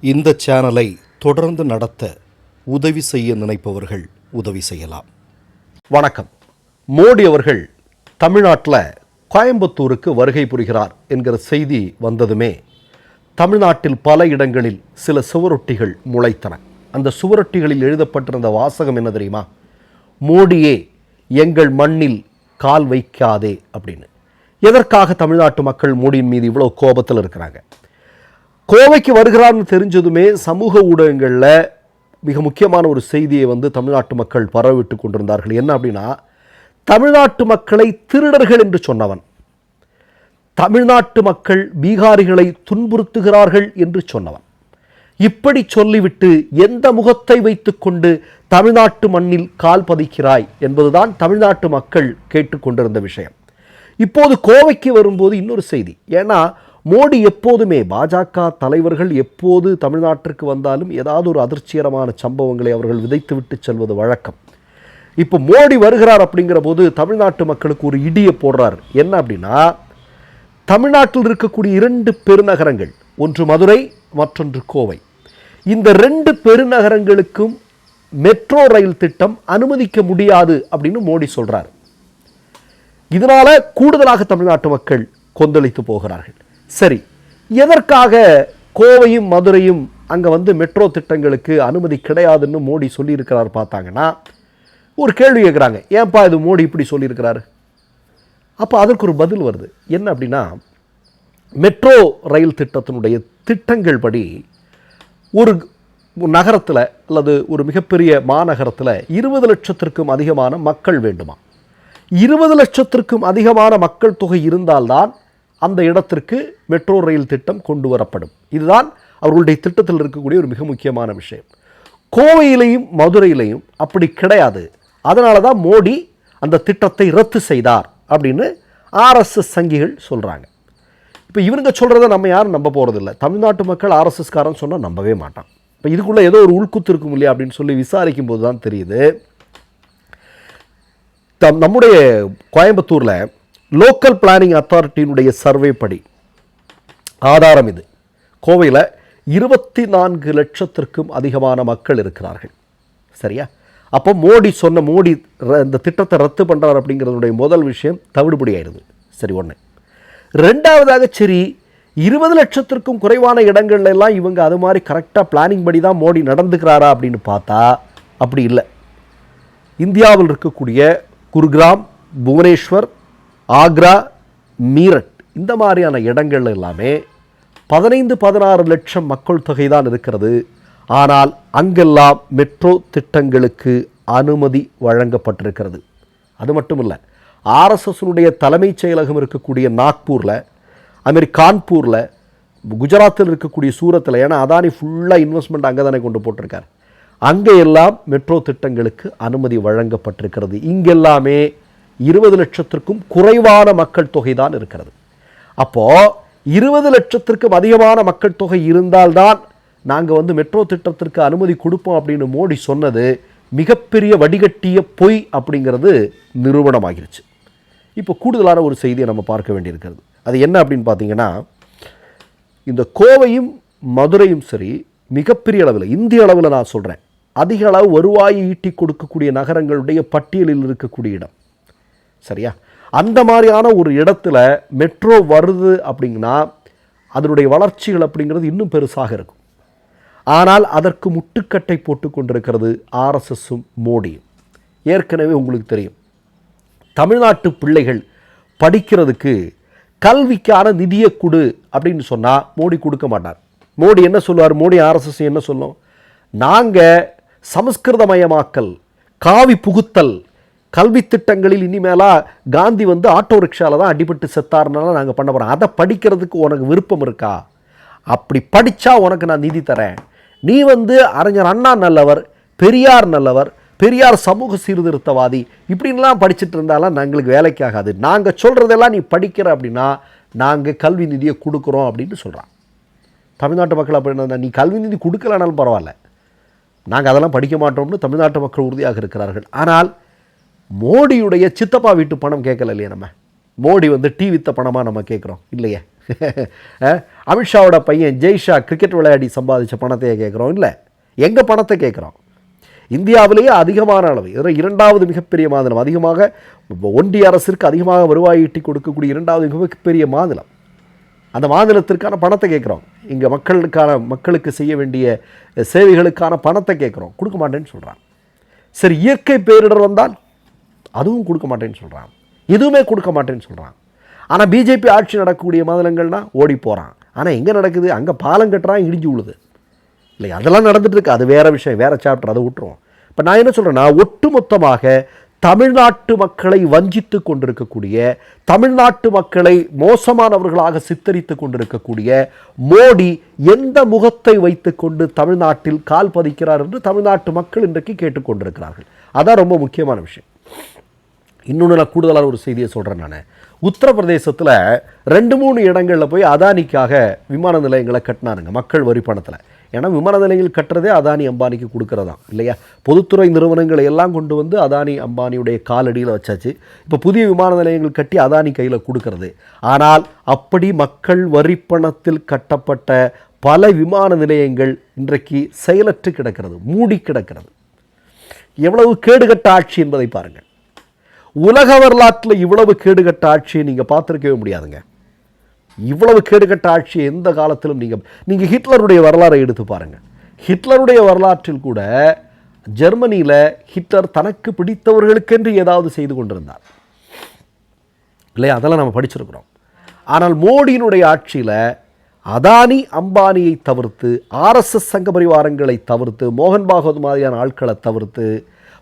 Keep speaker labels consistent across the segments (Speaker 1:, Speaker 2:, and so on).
Speaker 1: இந்த சேனலை தொடர்ந்து நடத்த உதவி செய்ய நினைப்பவர்கள் உதவி செய்யலாம்.
Speaker 2: வணக்கம். மோடி அவர்கள் தமிழ்நாட்டில் கோயம்புத்தூருக்கு வருகை புரிகிறார் என்கிற செய்தி வந்ததுமே தமிழ்நாட்டில் பல இடங்களில் சில சுவரொட்டிகள் முளைத்தன. அந்த சுவரொட்டிகளில் எழுதப்பட்டிருந்த வாசகம் என்ன தெரியுமா? மோடியே எங்கள் மண்ணில் கால் வைக்காதே அப்படின்னு. எதற்காக தமிழ்நாட்டு மக்கள் மோடியின் மீது இவ்வளோ கோபத்தில் இருக்கிறாங்க? கோவைக்கு வருகிறான்னு தெரிஞ்சதுமே சமூக ஊடகங்களில் மிக முக்கியமான ஒரு செய்தியை வந்து தமிழ்நாட்டு மக்கள் பரவிட்டு கொண்டிருந்தார்கள். என்ன அப்படின்னா தமிழ்நாட்டு மக்களை திருடர்கள் என்று சொன்னவன். தமிழ்நாட்டு மக்கள் பீகாரிகளை துன்புறுத்துகிறார்கள் என்று சொன்னவன். இப்படி சொல்லிவிட்டு எந்த முகத்தை வைத்துக்கொண்டு தமிழ்நாட்டு மண்ணில் கால் பதிக்கிறாய் என்பதுதான் தமிழ்நாட்டு மக்கள் கேட்டுக்கொண்டிருந்த விஷயம். இப்போது கோவைக்கு வரும்போது இன்னொரு செய்தி. ஏன்னா மோடி எப்போதுமே பாஜக தலைவர்கள் எப்போது தமிழ்நாட்டிற்கு வந்தாலும் ஏதாவது ஒரு அதிர்ச்சிகரமான சம்பவங்களை அவர்கள் விதைத்துவிட்டு செல்வது வழக்கம். இப்போ மோடி வருகிறார் அப்படிங்கிற போது தமிழ்நாட்டு மக்களுக்கு ஒரு இடியை போடுறார். என்ன அப்படின்னா தமிழ்நாட்டில் இருக்கக்கூடிய இரண்டு பெருநகரங்கள் ஒன்று மதுரை மற்றொன்று கோவை. இந்த ரெண்டு பெருநகரங்களுக்கும் மெட்ரோ ரயில் திட்டம் அனுமதிக்க முடியாது அப்படின்னு மோடி சொல்கிறார் இதனால கூடுதலாக தமிழ்நாட்டு மக்கள் கொந்தளித்து போகிறார்கள். சரி. எதற்காக கோவையும் மதுரையும் அங்கே வந்து மெட்ரோ திட்டங்களுக்கு அனுமதி கிடையாதுன்னு மோடி சொல்லியிருக்கிறார் பார்த்தாங்கன்னா ஒரு கேள்வி கேட்குறாங்க. ஏன்பா இது மோடி இப்படி சொல்லியிருக்கிறாரு? அப்போ அதற்கு ஒரு பதில் வருது. என்ன அப்படின்னா மெட்ரோ ரயில் திட்டத்தினுடைய திட்டங்கள் படி ஒரு நகரத்தில் அல்லது ஒரு மிகப்பெரிய மாநகரத்தில் இருபது லட்சத்திற்கும் அதிகமான மக்கள் வேண்டுமா? இருபது லட்சத்திற்கும் அதிகமான மக்கள் தொகை இருந்தால்தான் அந்த இடத்திற்கு மெட்ரோ ரயில் திட்டம் கொண்டு வரப்படும். இதுதான் அவர்களுடைய திட்டத்தில் இருக்கக்கூடிய ஒரு மிக முக்கியமான விஷயம். கோவையிலையும் மதுரையிலையும் அப்படி கிடையாது. அதனால தான் மோடி அந்த திட்டத்தை ரத்து செய்தார் அப்படின்னு ஆர்எஸ்எஸ் சங்கிகள் சொல்கிறாங்க இப்போ இவனுங்க சொல்கிறத நம்ம யாரும் நம்ப போகிறதில்ல தமிழ்நாட்டு மக்கள் ஆர்எஸ்எஸ்காரன் சொன்னால் நம்பவே மாட்டான். இப்போ இதுக்குள்ளே ஏதோ ஒரு உள்குத்து இருக்கும் இல்லையா அப்படின்னு சொல்லி விசாரிக்கும் போது தான் தெரியுது. தம் நம்முடைய கோயம்புத்தூரில் லோக்கல் பிளானிங் அத்தாரிட்டியினுடைய சர்வே படி. ஆதாரம் இது. கோவையில் இருபத்தி நான்கு லட்சத்திற்கும் அதிகமான மக்கள் இருக்கிறார்கள். சரியா? அப்போ மோடி சொன்ன மோடி ர- இந்த திட்டத்தை ரத்து பண்ணுறார் அப்படிங்கிறதுடைய முதல் விஷயம் தவிடுபடி ஆயிடுது. சரி ஒன்று ரெண்டாவதாக சரி இருபது லட்சத்திற்கும் குறைவான இடங்கள்ல எல்லாம் இவங்க அது மாதிரி கரெக்டாக பிளானிங் படி தான் மோடி நடந்துக்கிறாரா அப்படின்னு பார்த்தா அப்படி இல்லை. இந்தியாவில் இருக்கக்கூடிய குருகிராம் புவனேஸ்வர் ஆக்ரா மீரட் இந்த மாதிரியான இடங்கள் எல்லாமே பதினைந்து பதினாறு லட்சம் மக்கள் தொகை தான் இருக்கிறது. ஆனால் அங்கெல்லாம் மெட்ரோ திட்டங்களுக்கு அனுமதி வழங்கப்பட்டிருக்கிறது. அது மட்டும் இல்லை ஆர்எஸ்எஸ்னுடைய தலைமைச் செயலகம் இருக்கக்கூடிய நாக்பூரில் அதுமாரி கான்பூரில் குஜராத்தில் இருக்கக்கூடிய சூரத்தில் ஏன்னா அதானி ஃபுல்லாக இன்வெஸ்ட்மெண்ட் அங்கே தானே கொண்டு போட்டிருக்கார். அங்கே எல்லாம் மெட்ரோ திட்டங்களுக்கு அனுமதி வழங்கப்பட்டிருக்கிறது. இங்கெல்லாமே இருபது லட்சத்திற்கும் குறைவான மக்கள் தொகை தான் இருக்கிறது. அப்போது இருபது லட்சத்திற்கும் அதிகமான மக்கள் தொகை இருந்தால்தான் நாங்கள் வந்து மெட்ரோ திட்டத்திற்கு அனுமதி கொடுப்போம் அப்படின்னு மோடி சொன்னது மிகப்பெரிய வடிகட்டிய பொய் அப்படிங்கிறது நிரூபணமாகிருச்சு. இப்போ கூடுதலான ஒரு செய்தியை நம்ம பார்க்க வேண்டியிருக்கிறது. அது என்ன அப்படின்னு பார்த்தீங்கன்னா இந்த கோவையும் மதுரையும் சரி மிகப்பெரிய அளவில் இந்திய அளவில் நான் சொல்கிறேன் அதிக அளவு வருவாயை ஈட்டி கொடுக்கக்கூடிய நகரங்களுடைய பட்டியலில் இருக்கக்கூடிய இடம். சரியா? அந்த மாதிரியான ஒரு இடத்துல மெட்ரோ வருது அப்படிங்கன்னா அதனுடைய வளர்ச்சிகள் அப்படிங்கிறது இன்னும் பெருசாக இருக்கும். ஆனால் அதற்கு முட்டுக்கட்டை போட்டு கொண்டிருக்கிறது ஆர்எஸ்எஸும் மோடியும். ஏற்கனவே உங்களுக்கு தெரியும். தமிழ்நாட்டு பிள்ளைகள் படிக்கிறதுக்கு கல்விக்கான நிதியை கொடு அப்படின்னு சொன்னால் மோடி கொடுக்க மாட்டார். மோடி என்ன சொல்லுவார்? மோடி ஆர்எஸ்எஸ் என்ன சொல்லும்? நாங்கள் சமஸ்கிருதமயமாக்கல் காவி புகுத்தல் கல்வி திட்டங்களில் இனிமேலா காந்தி வந்து ஆட்டோ ரிக்ஷாவில் தான் அடிபட்டு செத்தாருனால நாங்கள் பண்ண போகிறோம் அதை படிக்கிறதுக்கு உனக்கு விருப்பம் இருக்கா? அப்படி படித்தா உனக்கு நான் நிதி தரேன். நீ வந்து அறிஞர் அண்ணா நல்லவர் பெரியார் நல்லவர் பெரியார் சமூக சீர்திருத்தவாதி இப்படின்லாம் படிச்சுட்டு இருந்தாலும் எங்களுக்கு வேலைக்கு ஆகாது. நாங்கள் சொல்கிறதெல்லாம் நீ படிக்கிற அப்படின்னா நாங்கள் கல்வி நிதியை கொடுக்குறோம் அப்படின்னு சொல்கிறான் தமிழ்நாட்டு மக்கள் அப்படின்னா நீ கல்வி நிதி கொடுக்கலனாலும் பரவாயில்ல. நாங்கள் அதெல்லாம் படிக்க மாட்டோம்னு தமிழ்நாட்டு மக்கள் உறுதியாக இருக்கிறார்கள். ஆனால் மோடியுடைய சித்தப்பா வீட்டு பணம் கேட்கல இல்லையா நம்ம. மோடி வந்து டீ வித்த பணமாக நம்ம கேட்குறோம். இல்லையே? அமித்ஷாவோட பையன் ஜெய்ஷா கிரிக்கெட் விளையாடி சம்பாதிச்ச பணத்தையே கேட்குறோம். இல்லை. எங்கள் பணத்தை கேட்குறோம்? இந்தியாவிலேயே அதிகமான அளவு. இதில் இரண்டாவது மிகப்பெரிய மாநிலம். அதிகமாக ஒன்றிய அரசிற்கு அதிகமாக வருவாய் ஈட்டி கொடுக்கக்கூடிய இரண்டாவது மிகப்பெரிய மாநிலம். அந்த மாநிலத்திற்கான பணத்தை கேட்குறோம். இங்கே மக்களுக்கான மக்களுக்கு செய்ய வேண்டிய சேவைகளுக்கான பணத்தை கேட்குறோம். கொடுக்க மாட்டேன்னு சொல்கிறான் சரி இயற்கை பேரிடர் வந்தால் அதுவும் கொடுக்க மாட்டேன்னு சொல்கிறான் எதுவுமே கொடுக்க மாட்டேன்னு சொல்கிறான் ஆனால் பிஜேபி ஆட்சி நடக்கக்கூடிய மாநிலங்கள்னா ஓடி போகிறான் ஆனால் எங்கே நடக்குது? அங்கே பாலம் கட்டுறான் இடிஞ்சு விழுது. இல்லை அதெல்லாம் நடந்துட்டு இருக்கு. அது வேற விஷயம் வேற சாப்டர் அதை விட்டுருவோம். இப்போ நான் என்ன சொல்கிறேன்னா ஒட்டுமொத்தமாக தமிழ்நாட்டு மக்களை வஞ்சித்து கொண்டிருக்கக்கூடிய தமிழ்நாட்டு மக்களை மோசமானவர்களாக சித்தரித்து கொண்டிருக்கக்கூடிய மோடி எந்த முகத்தை வைத்துக்கொண்டு தமிழ்நாட்டில் கால் பதிக்கிறார் என்று தமிழ்நாட்டு மக்கள் இன்றைக்கு கேட்டுக்கொண்டிருக்கிறார்கள். அதான் ரொம்ப முக்கியமான விஷயம். இன்னொன்று நான் கூடுதலான ஒரு செய்தியை சொல்கிறேன் நான். உத்தரப்பிரதேசத்தில் ரெண்டு மூணு இடங்களில் போய் அதானிக்காக விமான நிலையங்களை கட்டினாருங்க மக்கள் வரி பணத்தில். ஏன்னா விமான நிலையங்கள் கட்டுறதே அதானி அம்பானிக்கு கொடுக்கறதாம் இல்லையா? பொதுத்துறை நிறுவனங்களை எல்லாம் கொண்டு வந்து அதானி அம்பானியுடைய காலடியில் வச்சாச்சு. இப்போ புதிய விமான நிலையங்கள் கட்டி அதானி கையில் கொடுக்கறது. ஆனால் அப்படி மக்கள் வரி பணத்தில் கட்டப்பட்ட பல விமான நிலையங்கள் இன்றைக்கு செயலற்று கிடக்கிறது மூடி கிடக்கிறது. எவ்வளவு கேடுகட்ட ஆட்சி என்பதை பாருங்கள். உலக வரலாற்றில் இவ்வளவு கேடுகட்ட ஆட்சியை நீங்கள் பார்த்துருக்கவே முடியாதுங்க. இவ்வளவு கேடுகட்ட ஆட்சியை எந்த காலத்திலும் நீங்கள் நீங்கள் ஹிட்லருடைய வரலாறை எடுத்து பாருங்கள் ஹிட்லருடைய வரலாற்றில் கூட ஜெர்மனியில் ஹிட்லர் தனக்கு பிடித்தவர்களுக்கென்று ஏதாவது செய்து கொண்டிருந்தார். இல்லையா? அதெல்லாம் நம்ம படிச்சிருக்கிறோம். ஆனால் மோடியினுடைய ஆட்சியில் அதானி அம்பானியை தவிர்த்து ஆர்எஸ்எஸ் சங்க பரிவாரங்களை தவிர்த்து மோகன் பாகவத் மாதிரியான ஆட்களை தவிர்த்து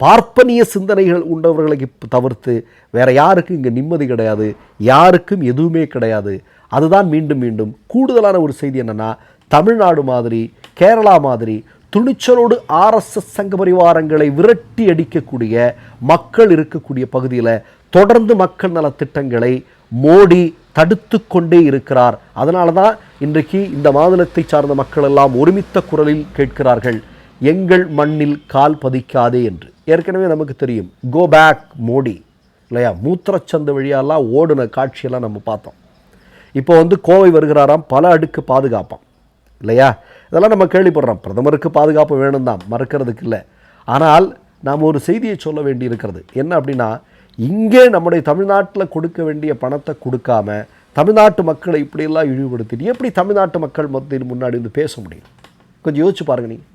Speaker 2: பார்ப்பனிய சிந்தனைகள் உண்டவர்களை தவிர்த்து வேற யாருக்கும் இங்கே நிம்மதி கிடையாது யாருக்கும் எதுவுமே கிடையாது. அதுதான் மீண்டும் மீண்டும் கூடுதலான ஒரு செய்தி என்னென்னா தமிழ்நாடு மாதிரி கேரளா மாதிரி துணிச்சலோடு ஆர்எஸ்எஸ் சங்க பரிவாரங்களை விரட்டி அடிக்கக்கூடிய மக்கள் இருக்கக்கூடிய பகுதியில் தொடர்ந்து மக்கள் நலத் திட்டங்களை மோடி தடுத்து கொண்டே இருக்கிறார். அதனால தான் இன்றைக்கு இந்த மாநிலத்தை சார்ந்த மக்கள் எல்லாம் ஒருமித்த குரலில் கேட்கிறார்கள். எங்கள் மண்ணில் கால் பதிக்காதே என்று. ஏற்கனவே நமக்கு தெரியும். கோ பேக் மோடி இல்லையா? மூத்திரச்சந்து வழியாலாம் ஓடுன காட்சியெல்லாம் நம்ம பார்த்தோம். இப்போ வந்து கோவை வருகிறாராம் பல அடுக்கு பாதுகாப்பாம். இல்லையா? இதெல்லாம் நம்ம கேள்விப்படுறோம். பிரதமருக்கு பாதுகாப்பு வேணும் தான் மறக்கிறதுக்கு இல்லை. ஆனால் நாம் ஒரு செய்தியை சொல்ல வேண்டி இருக்கிறது என்ன அப்படின்னா இங்கே நம்முடைய தமிழ்நாட்டில் கொடுக்க வேண்டிய பணத்தை கொடுக்காம தமிழ்நாட்டு மக்களை இப்படியெல்லாம் இழிவுபடுத்திட்டு எப்படி தமிழ்நாட்டு மக்கள் மத்தியில் முன்னாடி வந்து பேச முடியும்? கொஞ்சம் யோசிச்சு பாருங்க நீங்கள்